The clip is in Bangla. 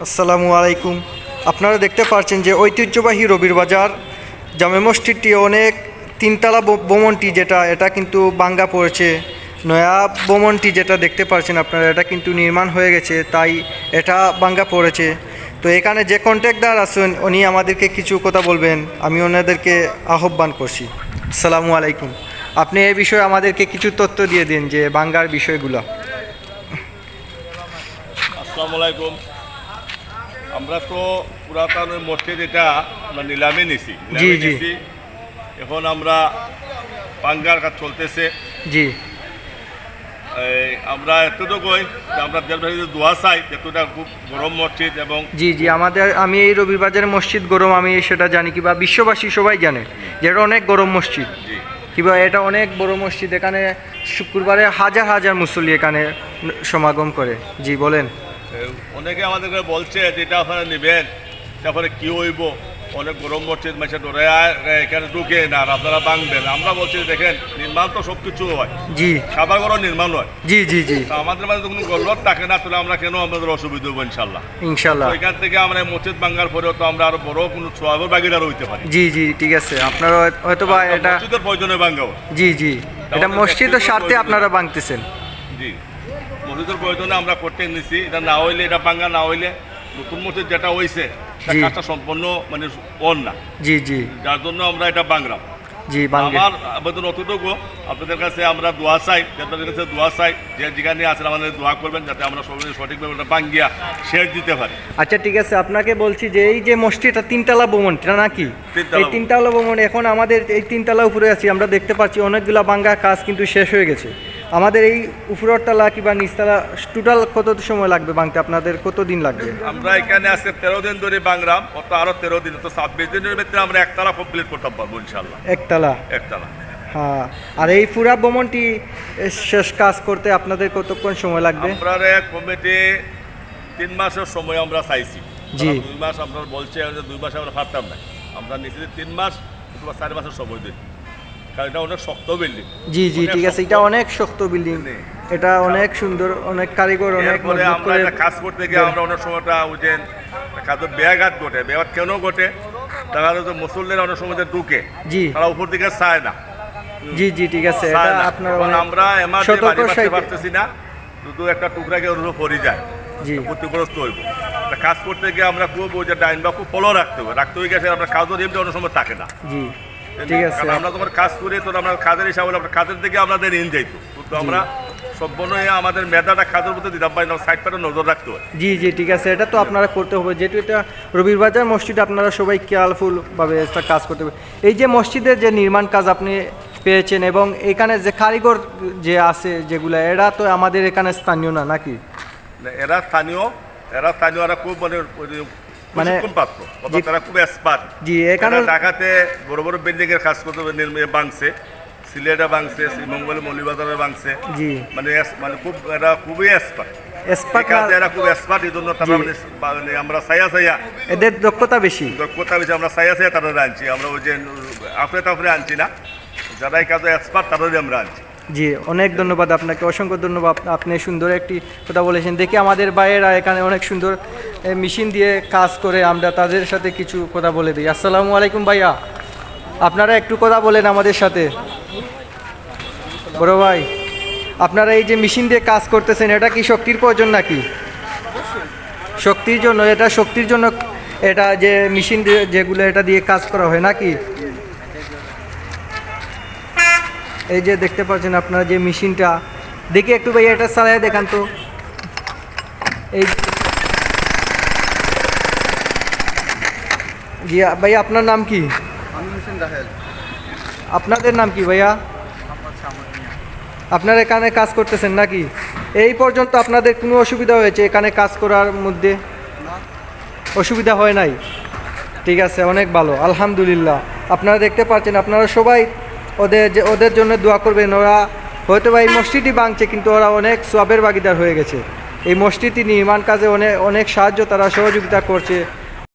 আসসালামু আলাইকুম। আপনারা দেখতে পাচ্ছেন যে ঐতিহ্যবাহী রবির বাজার, জামে মসজিদটি অনেক তিনতলা ব- ভবনটি যেটা, এটা কিন্তু বাঙ্গা পড়েছে। নয়া ভবনটি যেটা দেখতে পাচ্ছেন আপনারা, এটা কিন্তু নির্মাণ হয়ে গেছে, তাই এটা বাঙ্গা পড়েছে। তো এখানে যে কন্ট্রাক্টদার আছেন, উনি আমাদেরকে কিছু কথা বলবেন। আমি ওনাদেরকে আহ্বান করছি। আসসালামু আলাইকুম। আপনি এ বিষয়ে আমাদেরকে কিছু তথ্য দিয়ে দিন যে বাঙ্গার বিষয়গুলো। আসসালামু আলাইকুম। আমরা তো পুরাতন মসজিদ এটা আমরা নিলামে নিছি নিলামে জি। নিছি। এখন আমরা পাঙ্গার কাজ চলতেছে। জি। আমরা এতটুকুই আমরা দোয়া চাই যেহেতুটা খুব গরম মসজিদ এবং জি জি আমাদের আমি এই রবিবাজার মসজিদ গরম আমি সেটা জানি কিংবা বিশ্ববাসী সবাই জানে যেটা অনেক গরম মসজিদ। জি। কিংবা এটা অনেক বড় মসজিদ এখানে শুক্রবারে হাজার হাজার মুসল্লি এখানে সমাগম করে। জি বলেন। অনেকে আমাদেরকে বলছে যে এটা আপনারা নেবেন। তারপরে কি হইব? অনেক গরম মসজিদ মাসে ধরে এখানে ঢুকে না আর আপনারা ভাঙবেন আমরা বলছি দেখেন নির্মাণ তো সব কিছু হয়। জি। খাবার ঘরও নির্মাণ হয়। জি জি জি। আমাদের মাঝে কোনো গল্লত থাকে না তাহলে আমরা কেন আমাদের অসুবিধা হব ইনশাল্লাহ ইনশাল্লাহ এখান থেকে আমরা মসজিদ ভাঙ্গার পরেও তো আমরা আরও বড় কোনো সোয়াবের বাগিদার হইতে পারি। জি জি ঠিক আছে। আপনারা হয়তো বা এটা মসজিদের প্রয়োজনে ভাঙ্গাও জি জি। এটা মসজিদের স্বার্থে আপনারা বাংতেছেন জি। মসজিদের প্রয়োজনে আমরা করতে নিছি। এটা না হইলে এটা ভাঙ্গা না হইলে নতুন মসজিদ যেটা হইছে তার কাজটা সম্পূর্ণ মানে অন না। জি জি। যার জন্য আমরা এটা বাংলাম জি আমার আবেদন অতটুকু আপনাদের কাছে আমরা দোয়া চাই আপনাদের কাছে দোয়া চাই যে যেখানে আছেন আমাদের দোয়া করবেন যাতে আমরা সবাই সঠিকভাবে ওটা বাঙ্গিয়া শেষ দিতে পারি। আচ্ছা ঠিক আছে আপনাকে বলছি যে এই যে মসজিদটা তিনতলা ভবনটা নাকি? এই তিনতলা ভবন এখন আমাদের এই তিনতলা উপরে আছি আমরা দেখতে পাচ্ছি অনেকগুলা বাঙ্গা কাজ কিন্তু শেষ হয়ে গেছে। আমাদের এই উপরের তলা কিংবা নিচতলা টোটাল কত সময় লাগবে বাংতে আপনাদের কত দিন লাগবে? আমরা এখানে আজকে তেরো দিন ধরে বাংলাম অত আরও তেরো দিন তো ছাব্বিশ দিনের ভিতরে আমরা একতলা কমপ্লিট করতে পারব ইনশাল্লাহ একতলা? একতলা। হ্যাঁ। আর এই পুরা ভবনটি শেষ কাজ করতে আপনাদের কতক্ষণ সময় লাগবে? আমরা কমিটি তিন মাসের সময় আমরা চাইছি। জি। দুই মাস আপনার বলছে যে দুই মাসে আমরা পারতাম না। আমরা নিচে তিন মাস অথবা চার মাসের সময় দিই। কারণ এটা অনেক শক্ত বিল্ডিং জি জি ঠিক আছে এটা অনেক শক্ত বিল্ডিং এটা অনেক সুন্দর অনেক কারিগর অনেক এরপরে আমরা এটা কাজ করতে গিয়ে আমরা অনেক সময়টা উঠেন কাজের ব্যাঘাত ঘটে। ব্যাঘাত কেন ঘটে? মুসল্লিরা অনেক সময় ঢুকে জি। তারা উপর দিকে চায় না। জি জি ঠিক আছে এটা আপনার আমরা এমার্জেন্সি বাড়ি পারতেছি না। শুধু একটা অনুরূপ পড়ে যায়। জি। ক্ষতিগ্রস্ত হইব। কাজ করতে গিয়ে আমরা খুব ওই যে ডাইন বা খুব ফলো রাখতে হবে। রাখতে হয়ে গেছে আমরা কাজও এমনি অনেক সময় থাকে না। জি। ঠিক আছে। আমরা তোমার কাজ করি তো আমরা কাজের হিসাবে আমরা কাজের দিকে আমাদের ইন যাইতো। কিন্তু আমরা সম্পূর্ণ আমাদের মেধাটা কাজের মধ্যে দিতাম পারি না সাইড প্যাটে নজর রাখতে হয় জি জি ঠিক আছে। এটা তো আপনারা করতে হবে। যেহেতু এটা রবির বাজার মসজিদ আপনারা সবাই এটা কাজ করতে হবে। এই যে মসজিদের যে নির্মাণ কাজ আপনি পেয়েছেন এবং এখানে যে কারিগর যে আছে যেগুলো এরা তো আমাদের এখানে স্থানীয় না নাকি? এরা স্থানীয় এরা স্থানীয় এরা খুব মানে মানে- জি- তারা খুব এক্সপার্ট জি এখানে ঢাকাতে বড় বড় বিল্ডিং এর কাজ করতে বাংছে সিলেটে বাংছে শ্রীমঙ্গলে মৌলিবাজারে বাংছে জি। মানে মানে খুব এরা খুবই এক্সপার্ট এক্সপার্ট এরা খুব এক্সপার্ট এই জন্য তারা মানে মানে আমরা এদের দক্ষতা বেশি। দক্ষতা বেশি আমরা তাদের আনছি। আমরা ওই যে আনছি না। যারা এই কাজে এক্সপার্ট তাদেরই আমরা আনছি। জি অনেক ধন্যবাদ আপনাকে অসংখ্য ধন্যবাদ। আপনি সুন্দর একটি কথা বলেছেন। দেখি আমাদের বাইরেরা এখানে অনেক সুন্দর মেশিন দিয়ে কাজ করে আমরা তাদের সাথে কিছু কথা বলে দিই। আসসালামু আলাইকুম ভাইয়া। আপনারা একটু কথা বলেন আমাদের সাথে। বড় ভাই, আপনারা এই যে মেশিন দিয়ে কাজ করতেছেন, এটা কি শক্তির প্রয়োজন নাকি? শক্তির জন্য, এটা শক্তির জন্য এটা যে মেশিন যেগুলো এটা দিয়ে কাজ করা হয় নাকি? এই যে দেখতে পাচ্ছেন আপনারা যে মেশিনটা। দেখি একটু ভাই এটা চালাই দেখান তো। এই জি ভাই আপনার নাম কি? আমি হোসেন রাহেল। আপনাদের নাম কি ভাইয়া? আপনারা এখানে কাজ করতেছেন নাকি? এই পর্যন্ত আপনাদের কোনো অসুবিধা হয়েছে এখানে কাজ করার মধ্যে? অসুবিধা হয় নাই? ঠিক আছে অনেক ভালো আলহামদুলিল্লাহ। আপনারা দেখতে পাচ্ছেন আপনারা সবাই ওদের যে ওদের জন্য দোয়া করবেন। ওরা হয়তো বা এই মসজিদই ভাঙছে কিন্তু ওরা অনেক সোয়াবের ভাগিদার হয়ে গেছে। এই মসজিদটি নির্মাণ কাজে অনেক অনেক সাহায্য তারা সহযোগিতা করছে।